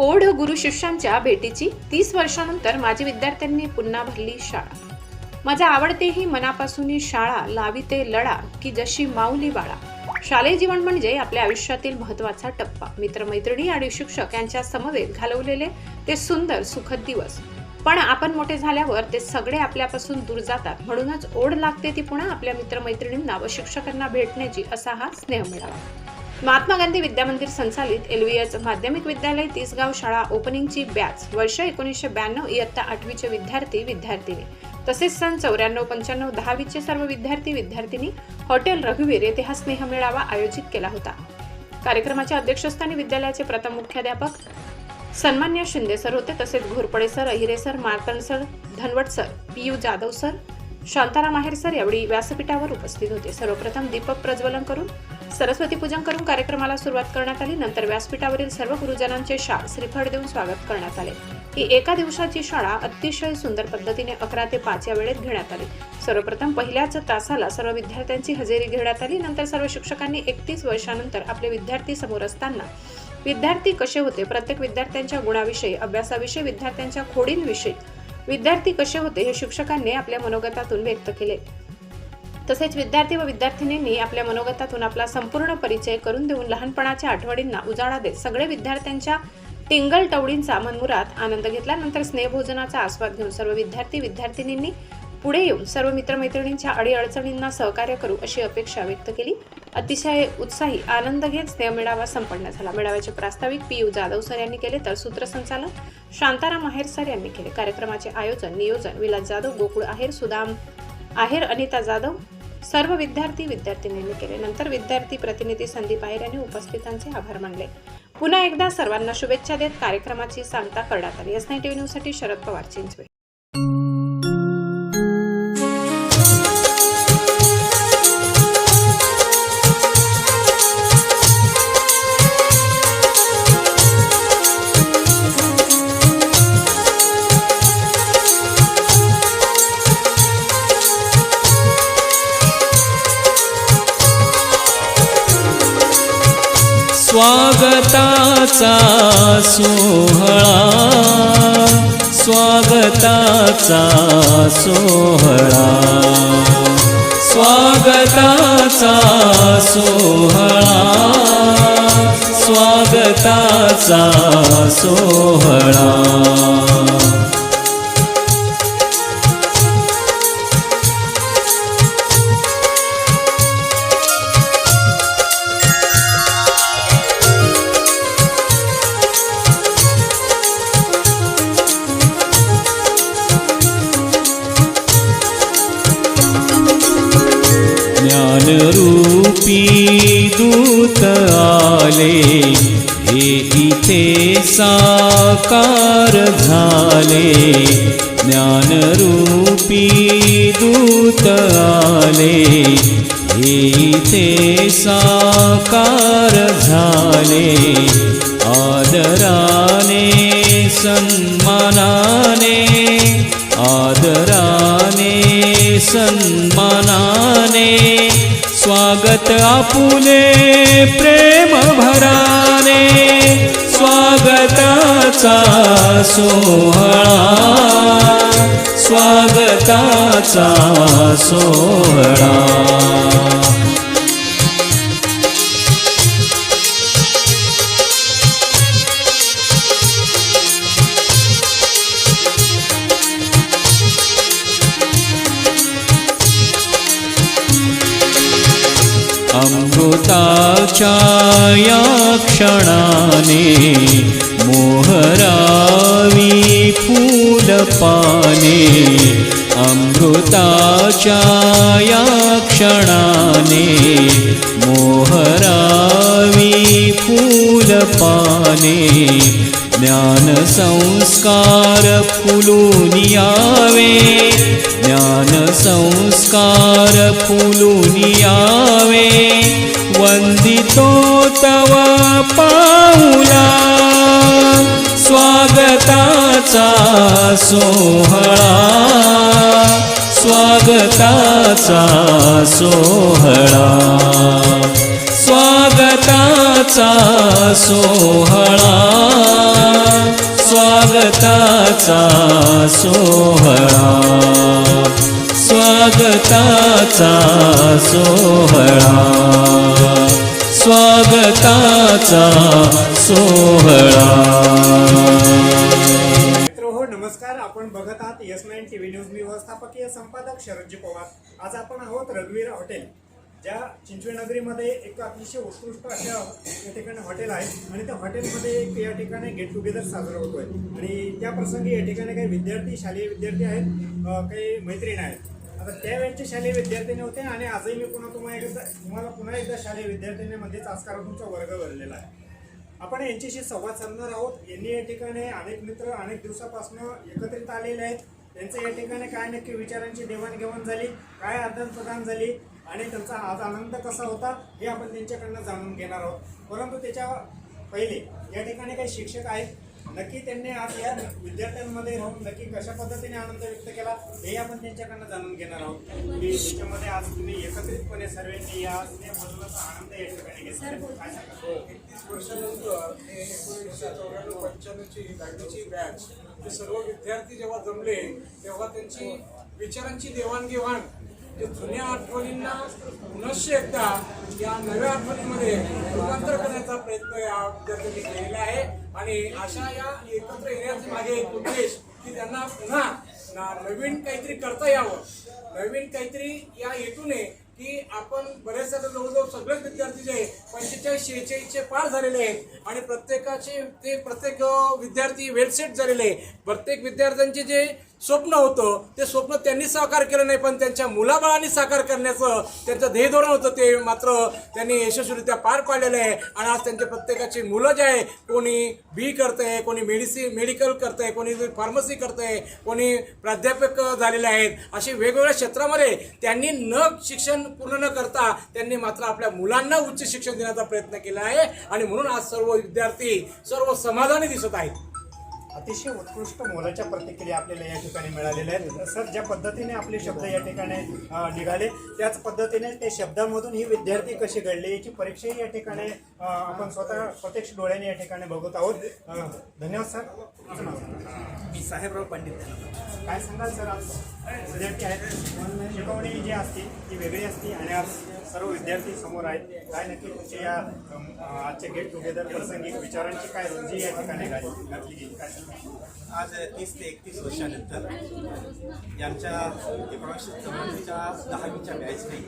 ओढ गुरु शिष्यांच्या भेटीची तीस वर्षानंतर माझी विद्यार्थ्यांनी पुन्हा भरली शाळा. माझा आवडतेही मनापासून शाळा लाविते लढा की जशी माऊली बाळा. शालेय जीवन म्हणजे आपल्या आयुष्यातील महत्त्वाचा टप्पा. मित्रमैत्रिणी आणि शिक्षक यांच्या समवेत घालवलेले ते सुंदर सुखद दिवस. पण आपण मोठे झाल्यावर ते सगळे आपल्यापासून दूर जातात. म्हणूनच ओढ लागते ती पुन्हा आपल्या मित्रमैत्रिणींना व शिक्षकांना भेटण्याची असा हा स्नेह मिळावा. महात्मा गांधी विद्यामंदिर संचालित एलव्हीएच माध्यमिक विद्यालय तिसगाव शाळा ओपनिंगची बॅच वर्ष एकोणीसशे ब्याण्णव इयत्ता आठवीचे विद्यार्थी विद्यार्थिनी. तसेच सन चौऱ्याण्णव पंच्याण्णव दहावीचे सर्व विद्यार्थी विद्यार्थिनी हॉटेल रघुवीर येथे हा स्नेह मेळावा आयोजित केला होता. कार्यक्रमाच्या अध्यक्षस्थानी विद्यालयाचे प्रथम मुख्याध्यापक सन्मान्य शिंदे सर होते. तसेच Ghorpade sir Ahire sir Martand sir Dhanwat sir P U Jadhav sir Shantaram Aher sir यावेळी व्यासपीठावर उपस्थित होते. सर्वप्रथम दीपक प्रज्वलन करून सरस्वती पूजन करून कार्यक्रमाला सुरुवात करण्यात आली. नंतर व्यासपीठावरील सर्व गुरुजनांचे शाळ श्रीफळ देऊन स्वागत करण्यात आले. ही एका दिवसाची शाळा अतिशय सुंदर पद्धतीने अकरा ते पाच या वेळेत घेण्यात आली. सर्वप्रथम पहिल्याच तासाला सर्व विद्यार्थ्यांची हजेरी घेण्यात आली. नंतर सर्व शिक्षकांनी एकतीस वर्षानंतर आपले विद्यार्थी समोर असताना विद्यार्थी कसे होते? प्रत्येक विद्यार्थ्यांच्या गुणाविषयी अभ्यासाविषयी विद्यार्थ्यांच्या खोडींविषयी विद्यार्थी कसे होते हे शिक्षकांनी आपल्या मनोगतातून व्यक्त केले. तसेच विद्यार्थी व विद्यार्थिनींनी आपल्या मनोगतातून आपला संपूर्ण परिचय करून देऊन लहानपणाच्या आठवणींना उजाळा देत सगळे विद्यार्थ्यांच्या टिंगल टवडींचा मनमुरात आनंद घेतला. नंतर स्नेहभोजनाचा आस्वाद घेऊन सर्व विद्यार्थी विद्यार्थिनींनी पुढे येऊन सर्व मित्रमैत्रिणींच्या अडीअडचणींना सहकार्य करू अशी अपेक्षा व्यक्त केली. अतिशय उत्साही आनंद घेत स्नेह मेळावा संपन्न झाला. मेळाव्याचे प्रास्ताविक पी यू जाधव सर यांनी केले तर सूत्रसंचालन शांताराम आहेर सर यांनी केले. कार्यक्रमाचे आयोजन नियोजन विलास जाधव गोकुळ आहेर सुदाम आहेर अनिता जाधव सर्व विद्यार्थी विद्यार्थिनींनी केले. नंतर विद्यार्थी प्रतिनिधी संदीप आयर यांनी उपस्थितांचे आभार मानले. पुन्हा एकदा सर्वांना शुभेच्छा देत कार्यक्रमाची सांगता करण्यात आली. एस नाईन टीव्ही न्यूजसाठी शरद पवार चिंचवे स्वागताचा सोहळा स्वागताचा सोहळा. स्वागताचा सोहळा स्वागताचा सोहळा. साकार झाले. ज्ञानरूपी दूत आले. हे साकार झाले. आदराने सन्मानाने आदराने सन्मानाने स्वागत आपुले प्रेम भराने. स्वागताचा सोहळा. स्वागताचा सोहळा. क्षणाने मोहरावी फूलपाने अमृताच्या या क्षणाने मोहरावी फूलपाने ज्ञानसंस्कार फुलून यावे ज्ञानसंस्कार फुलून यावे. वंदितो तव पाऊला स्वागताचा सोहळा. स्वागताचा सोहळा. स्वागताचा सोहळा. स्वागताचा सोहळा. स्वागताचा सोहळा. स्वागताचा सोहळा. आहात एस नाईन टीव्ही न्यूज मी व्यवस्थापकीय संपादक शरदजी पवार. आज आपण आहोत रघुवीर हॉटेल ज्या चिंचवेनगरीमध्ये एक अतिशय उत्कृष्ट अशा या ठिकाणी हॉटेल आहे. आणि त्या हॉटेलमध्ये एक या ठिकाणी गेट टुगेदर साजरा होतोय. आणि त्या प्रसंगी या ठिकाणी काही विद्यार्थी शालेय विद्यार्थी आहेत काही मैत्रीण आहेत. आता त्यावेळेचे शालेय विद्यार्थी होते आणि आजही मी पुन्हा तुम्हाला एकदा तुम्हाला पुन्हा एकदा शालेय विद्यार्थ्यांमध्येच आजकाल तुमचा वर्ग भरलेला आहे. आपण यांच्याशी संवाद साधणार आहोत. यांनी या ठिकाणी अनेक मित्र अनेक दिवसापासून एकत्रित आलेले आहेत. त्यांचं या ठिकाणी काय नक्की विचारांची देवाणघेवाण झाली काय आदान प्रदान झाली आणि त्यांचा आज आनंद कसा होता हे आपण त्यांच्याकडनं जाणून घेणार आहोत. परंतु त्याच्या पहिले या ठिकाणी काही शिक्षक आहेत. नक्की त्यांनी आज या विद्यार्थ्यांमध्ये राहून नक्की कशा पद्धतीने आनंद व्यक्त केला हे आपण त्यांच्याकडनं जाणून घेणार आहोत. की त्याच्यामध्ये आज तुम्ही एकत्रितपणे सर्वांनी या स्नेहमधूनच आनंद या ठिकाणी घेतला. सांगा एकतीस वर्षानंतर हे एकोणीसशे चौऱ्याण्णव पंच्याण्णवची दहावीची बॅच हे सर्व विद्यार्थी जेव्हा जमले तेव्हा त्यांची विचारांची देवाणघेवाण जे जुन्या आठवणींना पुनश्च एकदा या नव्या आठवणीमध्ये रूपांतर करण्याचा प्रयत्न या विद्यार्थ्यांनी केलेला आहे. आणि अशा या एकत्र येण्याचे मागे एक उद्देश की त्यांना पुन्हा नवीन काहीतरी करता यावं. नवीन काहीतरी या हेतूने की आपण बरेचदा तर जवळजवळ सगळेच विद्यार्थी जे पंचेचाळीस शेहेचाळीसचे पार झालेले आहेत आणि प्रत्येकाचे ते प्रत्येक विद्यार्थी वेलसेट झालेले आहे प्रत्येक विद्यार्थ्यांचे जे स्वप्न होतं. ते स्वप्न त्यांनी साकार केलं नाही पण त्यांच्या मुलाबाळांनी साकार करण्याचं त्यांचं ध्येय धोरण होतं. ते मात्र त्यांनी यशस्वीरित्या पार पाडलेलं आहे. आणि आज त्यांच्या प्रत्येकाची मुलं जे आहे कोणी बी करतंय कोणी मेडिसिन मेडिकल करतंय कोणी फार्मसी करतंय कोणी प्राध्यापक झालेले आहेत असे वेगवेगळ्या क्षेत्रामध्ये त्यांनी न शिक्षण पूर्ण न करता त्यांनी मात्र आपल्या मुलांना उच्च शिक्षण देण्याचा प्रयत्न केला आहे. आणि म्हणून आज सर्व विद्यार्थी सर्व समाधानी दिसत आहेत. अतिशय उत्कृष्ट मोलाच्या प्रतिक्रिया आपल्याला या ठिकाणी मिळालेल्या आहेत. सर ज्या पद्धतीने आपले शब्द या ठिकाणी निघाले त्याच पद्धतीने त्या शब्दांमधून ही विद्यार्थी कशी घडले याची परीक्षाही या ठिकाणी आपण स्वतः प्रत्यक्ष डोळ्याने या ठिकाणी बघत आहोत. धन्यवाद सर. मी साहेबराव पंडित काय सांगाल सर आज? विद्यार्थी आहेत. शिकवणी जी असते ती वेगळी असते आणि आज सर्व विद्यार्थी समोर आहेत. काय नक्की तुमच्या या आजच्या गेट टुगेदर प्रसंगी विचारांची काय रुंदी या ठिकाणी घातली गेली? काय? आज तीस ते एकतीस वर्षानंतर यांच्या एकोणीसशे चौऱ्याऐंशीच्या दहावीच्या बॅचने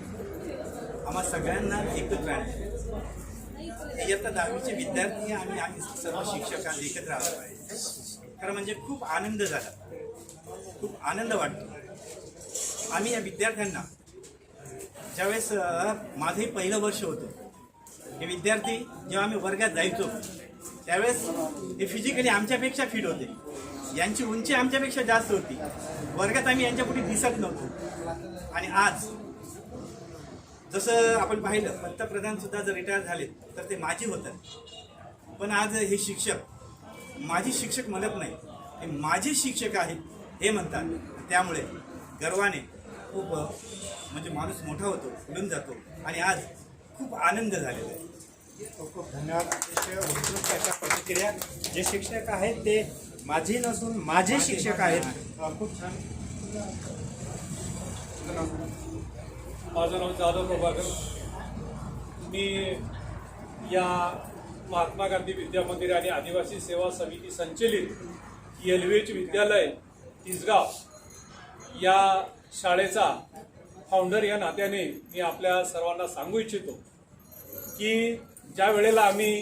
आम्हा सगळ्यांना एकत्र आणले. इयत्ता दहावीचे विद्यार्थी आणि आम्ही सर्व शिक्षकांना एकत्र आलो आहे. खरं म्हणजे खूप आनंद झाला. खूप आनंद वाटतो. आम्ही या विद्यार्थ्यांना ज्यावेळेस माझंही पहिलं वर्ष होतं हे विद्यार्थी जेव्हा आम्ही वर्गात जायचो त्यावेळेस हे फिजिकली आमच्यापेक्षा फिट होते. यांची उंची आमच्यापेक्षा जास्त होती. वर्गात आम्ही यांच्या कुठे दिसत नव्हतो. आणि आज जसं आपण पाहिलं पंतप्रधान सुद्धा जर रिटायर झाले तर ते माझी होतात. पण आज हे शिक्षक माझी शिक्षक म्हणत नाही. हे माझे शिक्षक आहेत हे म्हणतात. त्यामुळे गर्वाने खूप म्हणजे माणूस मोठा होतो मिळून जातो. आणि आज खूप आनंद झालेला आहे. खूप खूप धन्यवाद. अतिशय उत्कृष्ट अशा प्रतिक्रिया. जे शिक्षक आहेत ते माझे नसून माझे शिक्षक आहेत. खूप छान. माझं नाव जाधव प्रभाकर. मी या महात्मा गांधी विद्या मंदिर आणि आदिवासी सेवा समिती संचलित एल व्ही एच विद्यालय तिसगाव या शाळेचा फाउंडर या नात्याने मी आपल्या सर्वांना सांगू इच्छितो की ज्या वेळेला आम्ही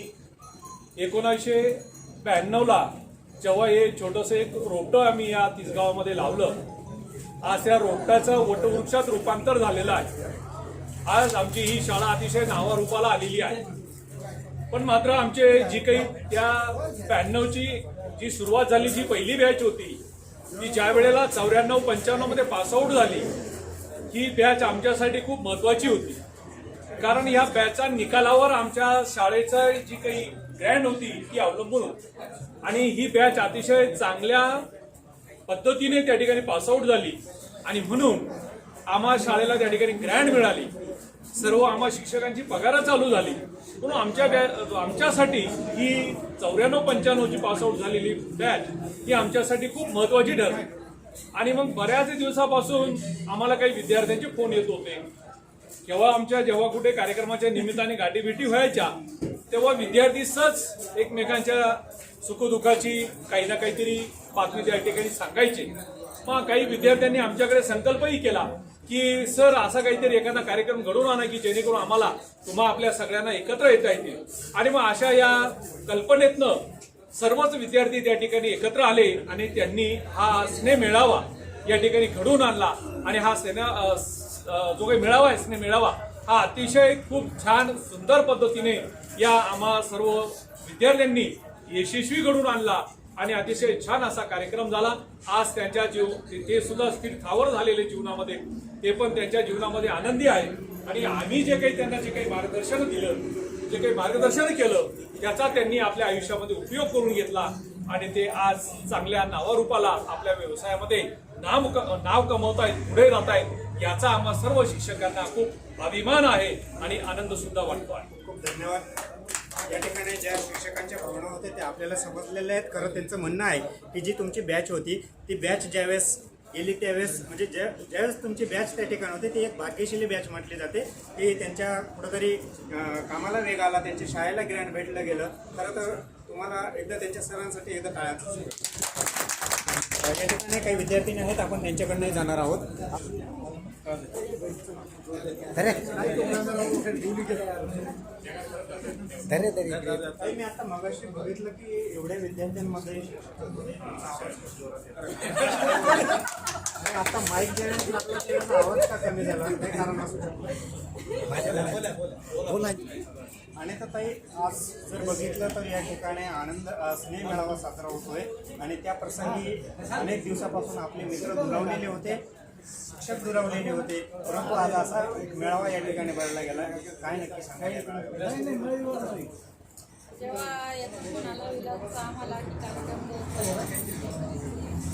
एकोणीसशे ब्याण्णवला जेव्हा हे छोटंसं एक रोपटं आम्ही या तिसगावामध्ये लावलं आज त्या रोपट्याचं वटवृक्षात रूपांतर झालेलं आहे. आज आमची ही शाळा अतिशय नावारूपाला आलेली आहे. पण मात्र आमचे जी काही त्या ब्याण्णवची जी सुरुवात झाली जी पहिली बॅच होती ती ज्या वेळेला चौऱ्याण्णव पंच्याण्णवमध्ये पासआउट झाली ही बॅच आमच्यासाठी खूप महत्त्वाची होती. कारण या बॅचच्या निकालावर आमच्या शाळेचं जी काही ग्रँड होती ती अवलंबून होती. आणि ही बॅच अतिशय चांगल्या पद्धतीने त्या ठिकाणी पासआउट झाली. आणि म्हणून आम्हा शाळेला त्या ठिकाणी ग्रँड मिळाली. सर्व आम्हा शिक्षकांची पगार चालू झाली. म्हणून आमच्या बॅ आमच्यासाठी ही चौऱ्याण्णव पंच्याण्णवची पासआउट झालेली बॅच ही आमच्यासाठी खूप महत्त्वाची ठरली. आणि मग बऱ्याच दिवसापासून आम्हाला काही विद्यार्थ्यांचे फोन येत होते. केव्हा आमच्या जेव्हा कुठे कार्यक्रमाच्या निमित्ताने गाठीभेटी व्हायच्या तेव्हा विद्यार्थी सहज एकमेकांच्या सुखदुःखाची काही ना काहीतरी बातमी त्या ठिकाणी सांगायचे. मग काही विद्यार्थ्यांनी आमच्याकडे संकल्पही केला की सर असा काहीतरी एखादा कार्यक्रम घडवून आणा की जेणेकरून आम्हाला तुम्हा आपल्या सगळ्यांना एकत्र येता येतील. आणि मग अशा या कल्पनेतनं सर्वच विद्यार्थी त्या ठिकाणी एकत्र आले आणि त्यांनी हा स्नेह मेळावा या ठिकाणी घडवून आणला आणि हा स्नेह जो काही मेळावा आहे स्नेह मेळावा हा अतिशय खूप छान सुंदर पद्धतीने या आम्हा सर्व विद्यार्थ्यांनी यशस्वी घडून आणला आणि अतिशय छान असा कार्यक्रम झाला. आज त्यांच्या जीव ते- ते सुद्धा स्थिरथावर झालेले जीवनामध्ये. ते पण त्यांच्या जीवनामध्ये आनंदी आहे आणि आम्ही जे काही त्यांना जे काही मार्गदर्शन दिलं जे काही मार्गदर्शन केलं त्याचा त्यांनी आपल्या आयुष्यामध्ये उपयोग करून घेतला. आणि ते आज चांगल्या नावारूपाला आपल्या व्यवसायामध्ये नाव क- नाव कमवतायत पुढे जात आहेत याचा आम्हा सर्व शिक्षकांना खूप अभिमान आहे आणि आनंद सुद्धा वाटतो आहे. खूप धन्यवाद. या ठिकाणी ज्या शिक्षकांच्या भावना होत्या त्या आपल्याला समजलेल्या आहेत. खरं त्यांचं म्हणणं आहे की जी तुमची बॅच होती ती बॅच ज्यावेळेस गेली त्यावेळेस म्हणजे ज्या ज्यावेळेस तुमची बॅच त्या ठिकाणी होती ती एक भाग्यशीली बॅच म्हटली जाते. की त्यांच्या कुठंतरी कामाला वेग आला त्यांच्या शाळेला ग्रँड भेटलं गेलं. खरं तर तुम्हाला एकदा त्यांच्या सरांसाठी एकदा टाळ्या या ठिकाणी काही विद्यार्थी आहेत आपण त्यांच्याकडनं जाणार आहोत. ताई, मी आता मगाशी बघितलं की एवढ्या विद्यार्थ्यांमध्ये आता माईक देण्यात आवाज का कमी झाला? काही कारण असू शकतं. आणि तर ताई आज जर बघितलं तर या ठिकाणी आनंद स्नेह मेळावा साजरा होतोय. आणि त्या प्रसंगी अनेक दिवसापासून आपले मित्र दुरावलेले होते शिक्षक दुरावलेले होते. परंतु आज असा एक मेळावा या ठिकाणी भरला गेला. काय नक्की सांगायला जेव्हा याचा फोन आला विलासचा आम्हाला की कार्यक्रम द्यायचा आहे,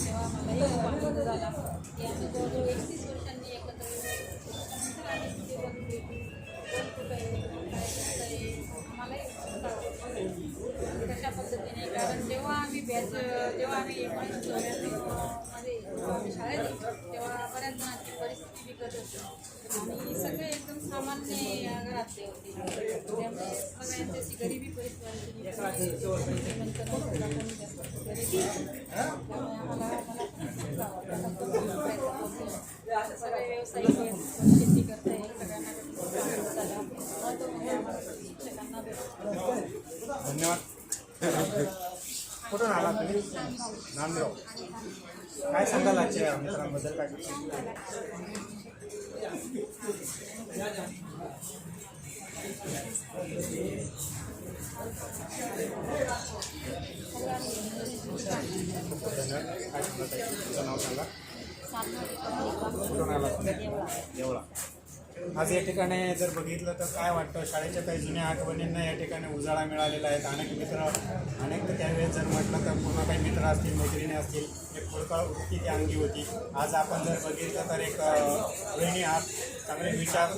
तेव्हा मलाही खूप आनंद झाला की आम्ही जवळजवळ एकतीस वर्षांनी बॅच जेव्हा आम्ही शाळेत तेव्हा बऱ्याच जणांची परिस्थिती बिकट होती. आणि सगळे एकदम सामान्य घरातले होते. त्यामुळे सगळ्यांची अशी गरिबी परिस्थिती असं आम्हाला सगळे व्यावसायिक आहेत, शेती करताय सगळ्यांना आनंद झाला. महत्त्वाचं आम्हाला शिक्षकांना भेटलं. धन्यवाद कुठून आला तुम्ही नांदगाव काय सांगाल आजच्या मित्रांबद्दल काय धन्यवाद काय सांगत आहे तुमचं नाव सांगा कुठून आला तुम्ही देवळा आज या ठिकाणी जर बघितलं तर काय वाटतं? शाळेच्या काही जुन्या आठवणींना या ठिकाणी उजाळा मिळालेला आहे. अनेक मित्र अनेक त्यावेळेस जर म्हटलं तर पूर्ण काही मित्र असतील मैत्रिणी असतील एक फुलकळ वृत्ती ती अंगी होती. आज आपण जर बघितलं तर एक वहिनी आहात. चांगले विचार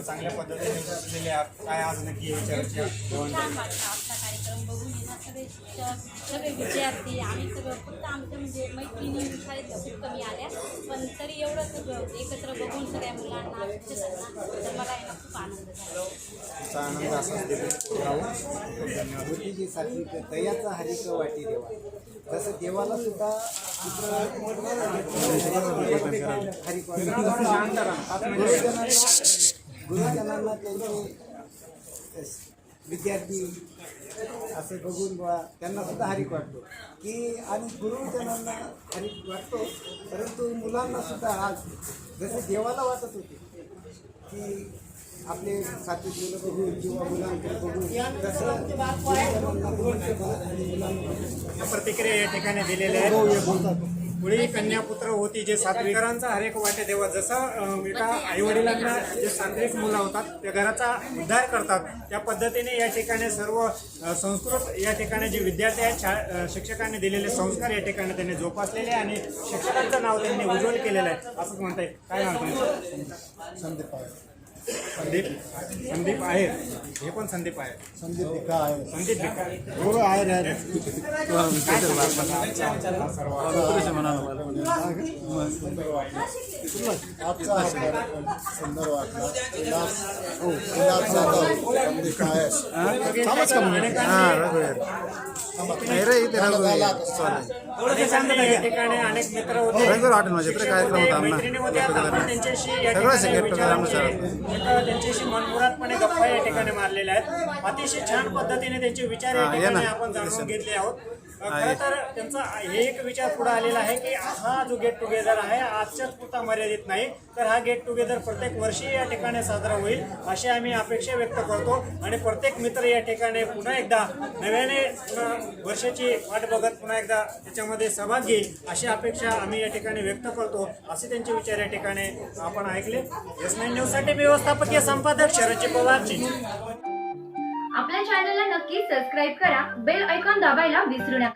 चांगल्या पद्धतीने सुचलेले आहात. काय आज नक्की विचारायची शिक्षक सगळे विद्यार्थी आम्ही सगळं फक्त आमच्या म्हणजे मैत्रिणी शाळेत खूप कमी आल्या पण तरी एवढं सगळं एकत्र बघून सगळ्या मुलांना शिक्षकांना तर मला यायला खूप आनंद झाला आनंद असाच देखील दयाचा हरिक वाटी देवा जसं देवाला सुद्धा हरिक गुरुजनांना त्यांचे विद्यार्थी असे बघून बुवा त्यांना सुद्धा हरिक वाटतो. की आणि गुरुजनांना हरिक वाटतो परंतु मुलांना सुद्धा आज जसं देवाला वाटत होते की आपले सात्विक मुलं बघून किंवा मुलांकडे बघून जसं प्रतिक्रिया या ठिकाणी दिलेल्या आहेत. पुढे कन्यापुत्र होती जे सातवीकरांचा हरेक वाटे देवा. जसं अं, एका आईवडिलांना जे सांत्रिक मुलं होतात त्या घराचा उद्धार करतात. त्या पद्धतीने या ठिकाणी सर्व संस्कृत या ठिकाणी जे विद्यार्थी आहेत शा शिक्षकांनी दिलेले संस्कार या ठिकाणी त्यांनी जोपासलेले आणि शिक्षकांचं नाव त्यांनी उज्ज्वल केलेलं आहे. असंच म्हणताय काय म्हणतो संदीप संदीप संदीप आहे. हे पण संदीप आहे. संदीप भिका आहे. संदीप भिकारे. हो आहे रे आहे. सर्व. आजचा हा कार्यक्रम सुंदर वाटला उल्हास हो उल्हास जाधव थांबच का म्हणजे अनेक मित्र होते या ठिकाणी विचारांचे एक त्यांच्याशी मनमुरादपणे गप्पा या ठिकाणी मारलेल्या आहेत अतिशय छान पद्धतीने त्यांचे विचार या ठिकाणी आपण जाणून घेतले आहोत खरं तर त्यांचा हे एक विचार पुढे आलेला आहे की हा जो गेट टुगेदर आहे आजच्याच पुरता मर्यादित नाही. तर हा गेट टुगेदर प्रत्येक वर्षी या ठिकाणी साजरा होईल अशी आम्ही अपेक्षा व्यक्त करतो. आणि प्रत्येक मित्र या ठिकाणी पुन्हा एकदा नव्याने वर्षाची वाट बघत पुन्हा एकदा त्याच्यामध्ये सहभाग घेईल अशी अपेक्षा आम्ही या ठिकाणी व्यक्त करतो. असे त्यांचे विचार या ठिकाणी आपण ऐकले. एस नाईन न्यूजसाठी व्यवस्थापकीय संपादक शरदजी पवार आपल्या चॅनलला नक्की सबस्क्राईब करा. बेल ऐकॉन दाबायला विसरू नका.